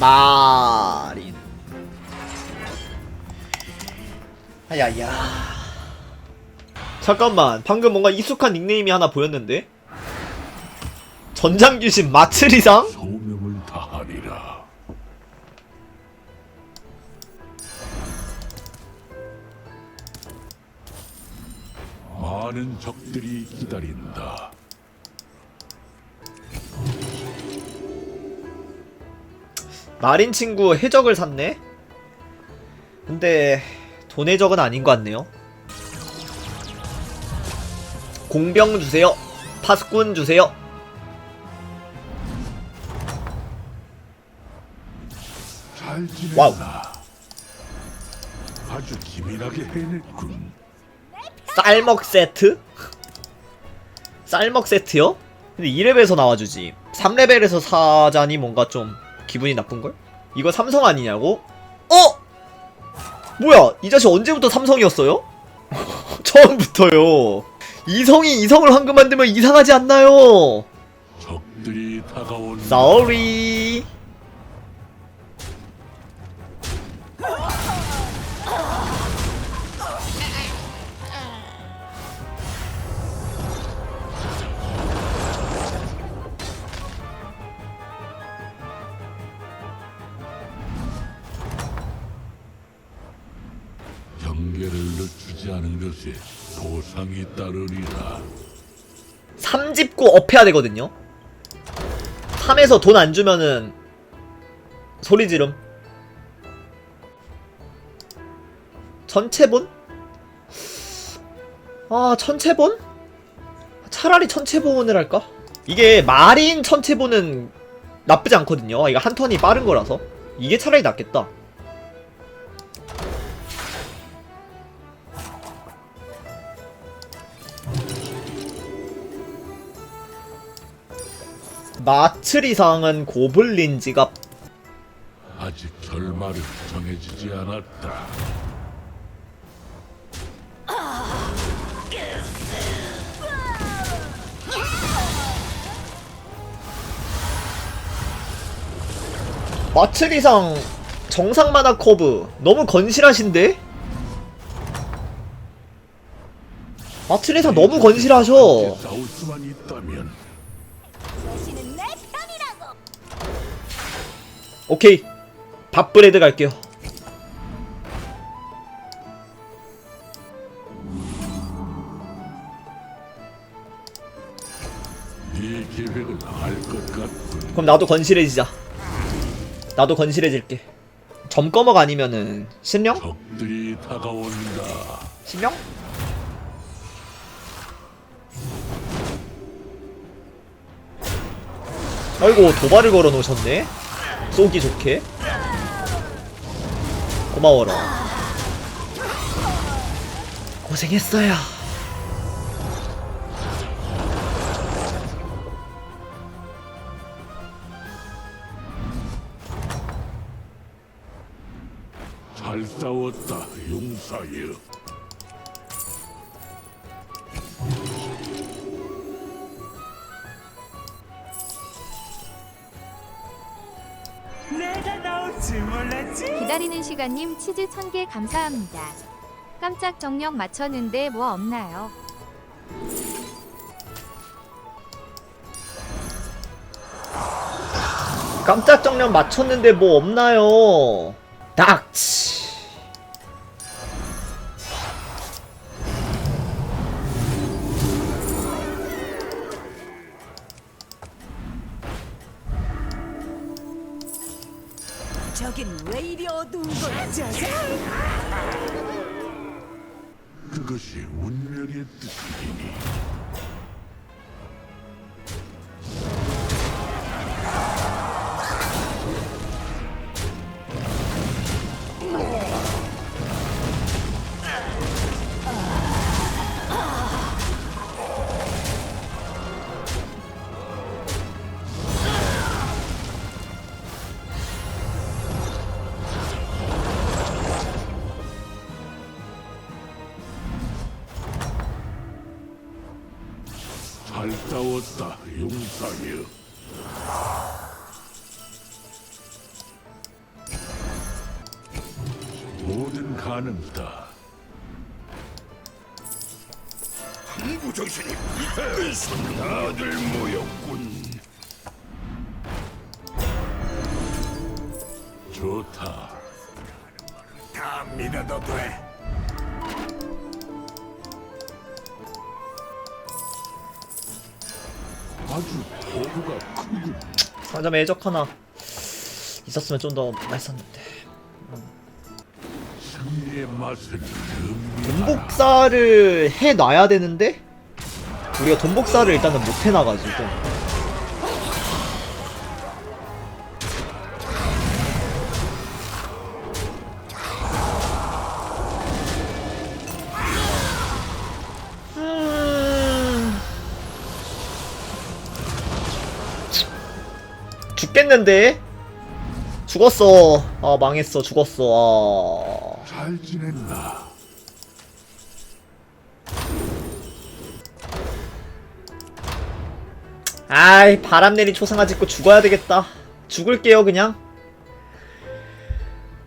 마린 아야야 잠깐만 방금 뭔가 익숙한 닉네임이 하나 보였는데 전장규신 마츠리상? 소명을 다하리라. 많은 적들이 기다린다. 마린 친구 해적을 샀네? 근데 돈 해적은 아닌 것 같네요 공병 주세요 파수꾼 주세요 잘 와우. 아주 기민하게 해냈군. 쌀먹 세트? 쌀먹 세트요? 근데 2레벨에서 나와주지 3레벨에서 사자니 뭔가 좀 기분이 나쁜걸? 이거 삼성 아니냐고? 어? 뭐야 이 자식 언제부터 삼성이었어요? 처음부터요 이성이 이성을 황금 만들면 이상하지 않나요? 적들이 다가온다. Sorry 경계를 늦추지 않은 것이 보상이 따르리라. 3집고 업해야 되거든요 3에서 돈 안 주면은 소리 지름 천체본? 아 천체본? 차라리 천체본을 할까? 이게 마린 천체본은 나쁘지 않거든요 이거 한 턴이 빠른 거라서 이게 차라리 낫겠다 마츠리상은 고블린 지갑 아직 결말은 정해지지 않았다. 마츠리상 정상 만화 커브 너무 건실하신데? 마츠리상 너무 건실하셔 함께 싸울 수만 있다면 오케이 밥브레드 갈게요. 그럼 나도 건실해지자 나도 건실해질게 점꺼먹 아니면은 신령? 신령? 아이고 도발을 걸어 놓으셨네 쏘기 좋게? 고마워라. 고생했어요. 잘 싸웠다, 용사여. 줄 몰랐지? 기다리는 시간님 치즈 1000개 감사합니다. 깜짝 정력 맞췄는데 뭐 없나요? 깜짝 정면 맞췄는데 뭐 없나요 닥치 저긴 왜 이리 어두운? 짜잔! 그것이 운명의 뜻이니 정신이 다들 모였군. 좋다. 다 믿어도 돼. 아주 포부가 크군. 상점 애적 하나 있었으면 좀 더 맛있었는데 승리의 맛을 음미하라. 돈복사를 해놔야 되는데 우리가 돈 복사를 일단은 못 해놔가지고 음... 죽겠는데? 죽었어. 아 망했어. 죽었어. 아. 잘 지냈나? 아이 바람 내린 초상화 짓고 죽어야 되겠다 죽을게요 그냥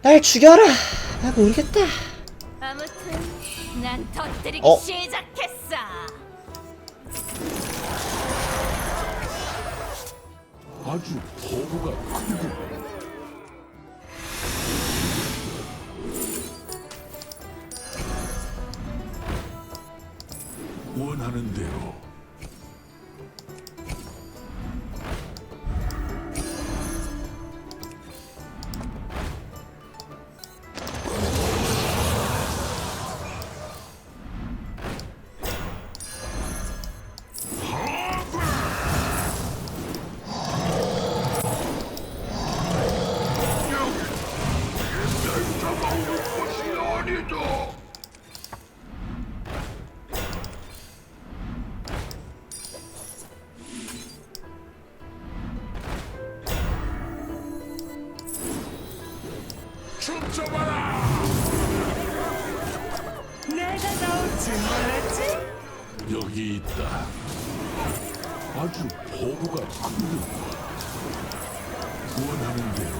날 죽여라 나 모르겠다 아무튼 난 터뜨리기 어? 시작했어. 아주 포부가 크군. 원하는 대로 춤춰봐라. 내가 나올 줄 몰랐지? 여기 있다. 아주 포부가 크군. 원하는 대로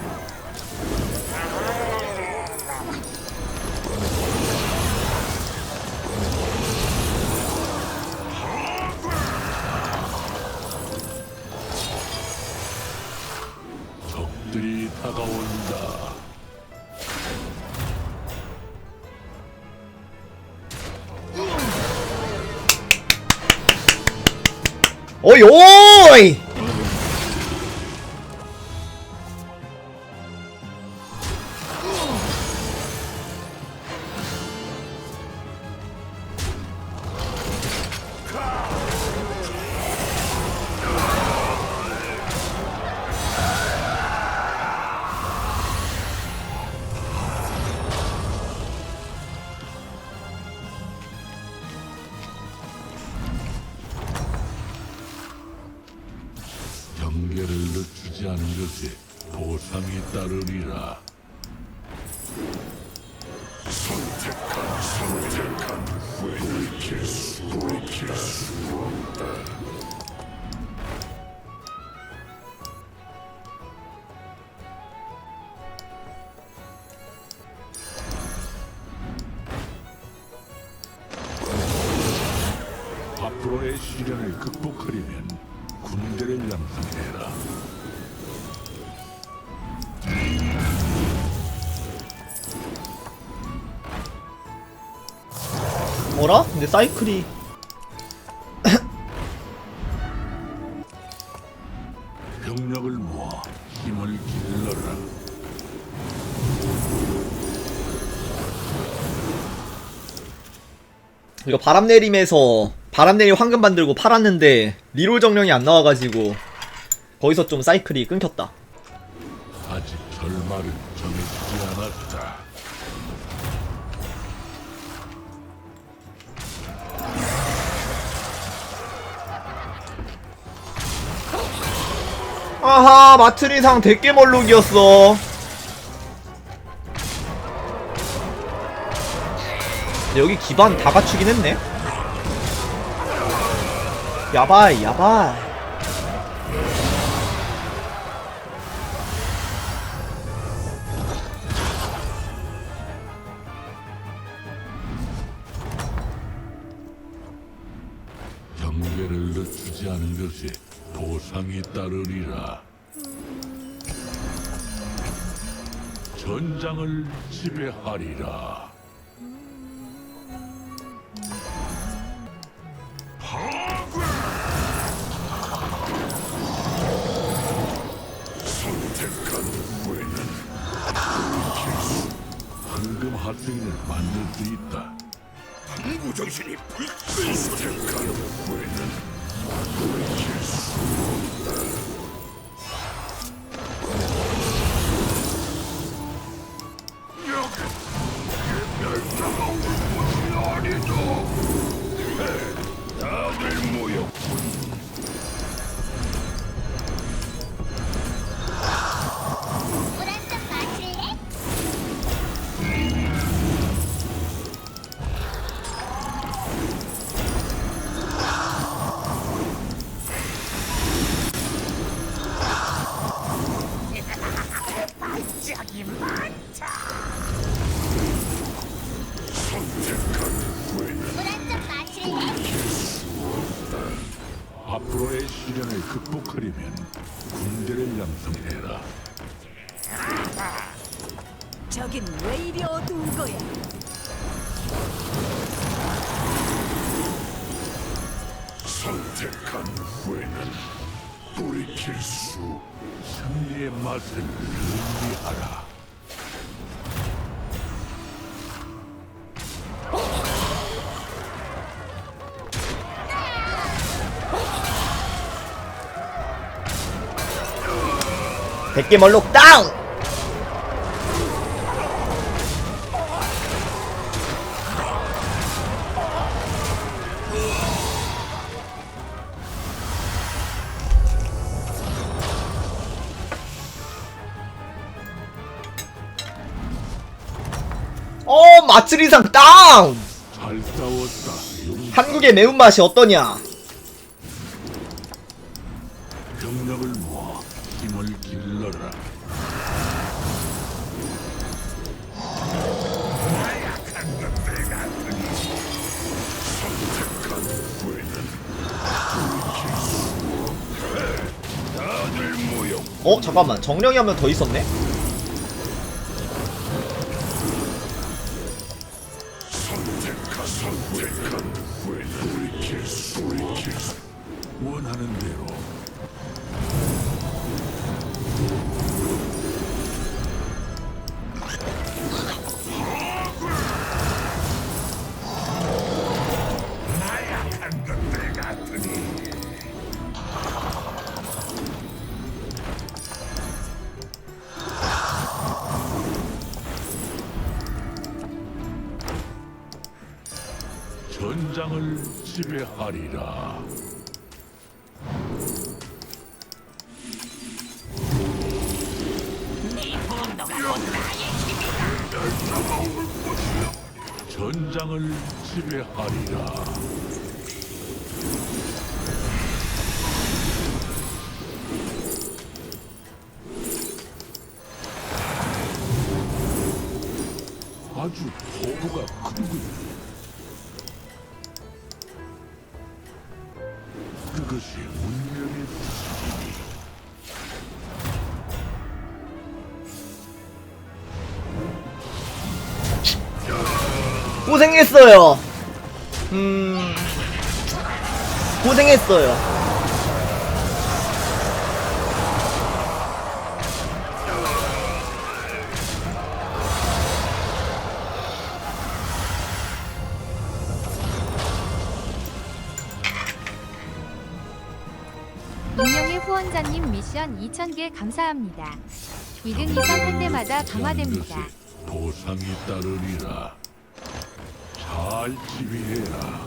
적들이 다가온다. 어이 오 이 경계를 늦추지 않은 것이 보상이 따르리라. 선택한 선택한 수 없다. 앞으로의 시련을 극복하려면 군대를 양성해라. 뭐라? 근데 사이클이 병력을 모아 힘을 길러라. 이거 바람 내림에서 바람 내림 황금 만들고 팔았는데 리롤 정령이 안 나와가지고 거기서 좀 사이클이 끊겼다. 아직 결말은 정해지지 않았다. 아하 마트리상 대깨멀룩이었어. 여기 기반 다 갖추긴 했네 야바이 야바이 경계를 늦추지 않은 것이 보상이 따르리라. 전장을 지배하리라. 하승인을 만들 수 있다. 당구 정신이 불끈 선택한 후에는 돌이킬 수 저긴 왜 이리 어두운 거야? 선택한 후에는 돌이킬 수 승리의 맛을 의미하라. 백개 멀록 다운! 마츠리상 다운! 한국의 매운맛이 어떠냐? 병력을 모아 힘을 길러라. 어, 잠깐만. 정령이 한 명 더 있었네? 전장을 지배하리라. 전장을 지배하리라. 고생했어요. 음. 고생했어요. 익명의 후원자님 미션 2000개 감사합니다. 2등 이상 할 때마다 강화됩니다. 보상이 따르리라. 잘 지휘해라.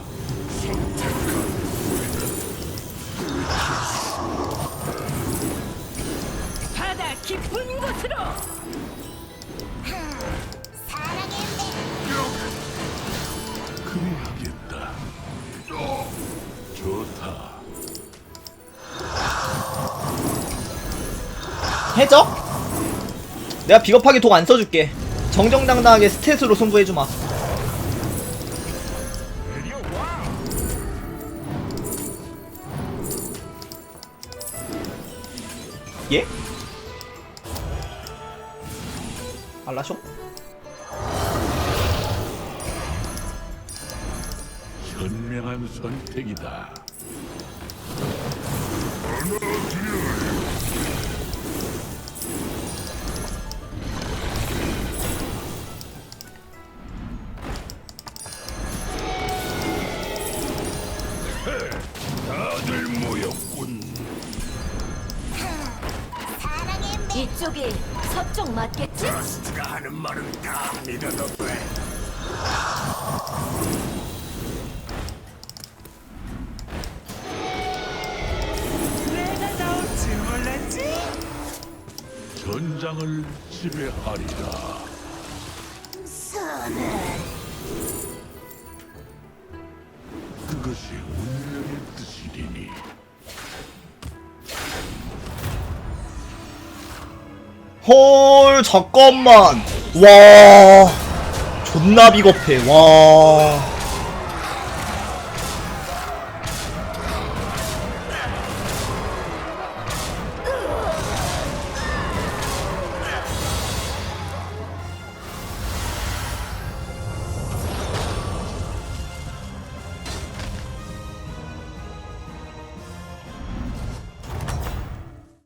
바다 깊은 곳으로 그리하겠다. 좋다. 해적? 내가 비겁하게 독 안 써줄게. 정정당당하게 스탯으로 승부해주마. 예? 알라쇼? 현명한 선택이다. 다들 모였군. 이쪽이 서쪽 맞겠지? 트가 하는 말은 다 믿어도 돼. 전장을 지배하리라. 그것 헐 잠깐만. 와. 존나 비겁해. 와